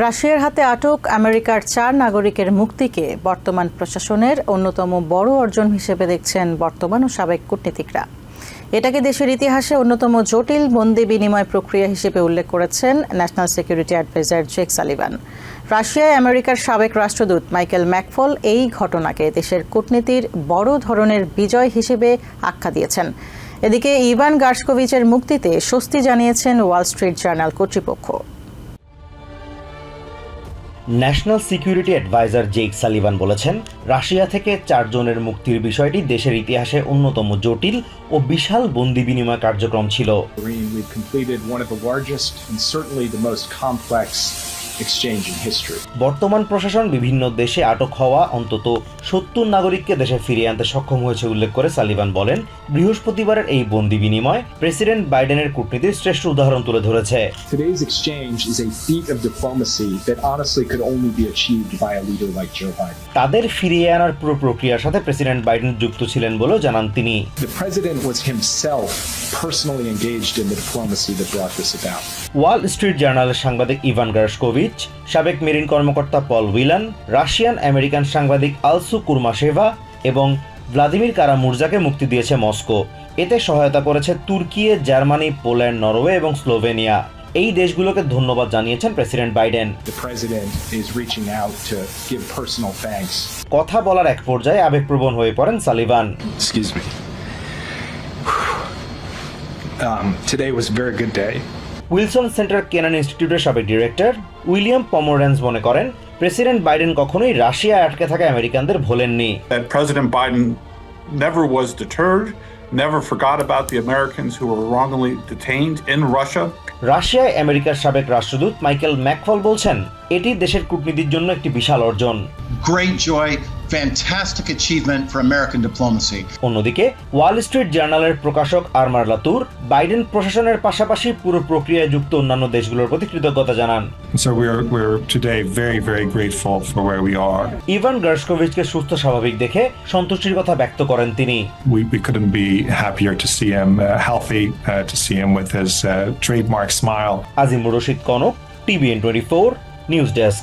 রাশিয়ার হাতে আটক আমেরিকার চার নাগরিকের মুক্তিকে বর্তমান প্রশাসনের অন্যতম বড় অর্জন হিসেবে দেখছেন বর্তমান ও সাবেক কূটনীতিকরা। এটাকে দেশের ইতিহাসে অন্যতম জটিল, বন্দি বিনিময় প্রক্রিয়া হিসেবে উল্লেখ করেছেন national security adviser Jake Sullivan. রাশিয়ায় আমেরিকার সাবেক রাষ্ট্রদূত মাইকেল ম্যাকফল এই ঘটনাকে দেশের কূটনীতির বড় ধরনের বিজয় হিসেবে আখ্যা দিয়েছেন। এদিকে ইভান গার্সকোভিচের মুক্তিতে স্বস্তি জানিয়েছেন ওয়াল স্ট্রিট জার্নাল কর্তৃপক্ষ। National security adviser Jake Sullivan বলেছেন, রাশিয়া থেকে চারজনের মুক্তির বিষয়টি দেশের ইতিহাসে অন্যতম জটিল ও বিশাল বন্দি বিনিময় কার্যক্রম ছিল। exchange in history. বর্তমান প্রশাসন বিভিন্ন দেশে আটক হওয়া অন্তত সত্তর নাগরিককে দেশে ফিরিয়ে আনতে সক্ষম হয়েছে উল্লেখ করে সালিবান বলেন বৃহস্পতিবারের এই বন্দি বিনিময় প্রেসিডেন্ট বাইডেনের কূটনীতির শ্রেষ্ঠ উদাহরণ তুলে ধরেছে। Today's exchange তাদের ফিরিয়ে আনার পুরো প্রক্রিয়ার সাথে প্রেসিডেন্ট বাইডেন যুক্ত ছিলেন বলেও জানান তিনি। The president was himself personally Wall Street জার্নালের সাংবাদিক ইভান গার্সকোভিচ সাবেক মেরিন কর্মকর্তা পল উইলান রাশিয়ান আমেরিকান সাংবাদিক আলসু কুরমাশেভা এবং ভ্লাদিমির কারামুর্জাকে মুক্তি দিয়েছে মস্কো এতে সহায়তা করেছে তুর্কি জার্মানি পোল্যান্ড নরওয়ে এবং স্লোভেনিয়া এই দেশগুলোকে ধন্যবাদ জানিয়েছেন প্রেসিডেন্ট বাইডেন. কথা বলার এক পর্যায়ে আবেগপ্রবণ হয়ে পড়েন Sullivan. Um, today was a very good day. Wilson Center Kennan ইনস্টিটিউটের সাবেক ডিরেক্টর উইলিয়াম পমোরেন্স মনে করেন প্রেসিডেন্ট বাইডেন কখনোই রাশিয়ায় আটকে থাকা আমেরিকানদের ভোলেননি President Biden never was deterred, never forgot about the Americans who were wrongly detained in Russia. রাশিয়ায় আমেরিকার সাবেক রাষ্ট্রদূত মাইকেল ম্যাকফল বলছেন এটি দেশের কূটনীতির জন্য একটি বিশাল অর্জন great joy, fantastic achievement for American diplomacy. অন্যদিকে ওয়াল স্ট্রিট জার্নালের প্রকাশক আরমার লাতুর বাইডেন প্রশাসনের পাশাপাশি পুরো প্রক্রিয়ায় যুক্ত অন্যান্য দেশগুলোর প্রতি কৃতজ্ঞতা জানান So we're we're today very very grateful for where we are. Evan গার্সকোভিচকে সুস্থ স্বাভাবিক দেখে সন্তুষ্টির কথা ব্যক্ত করেন তিনি We we couldn't be happier to see him uh, healthy, uh, to see him with his uh, trademark smile. Azimur Rashid Konok TVN twenty four news desk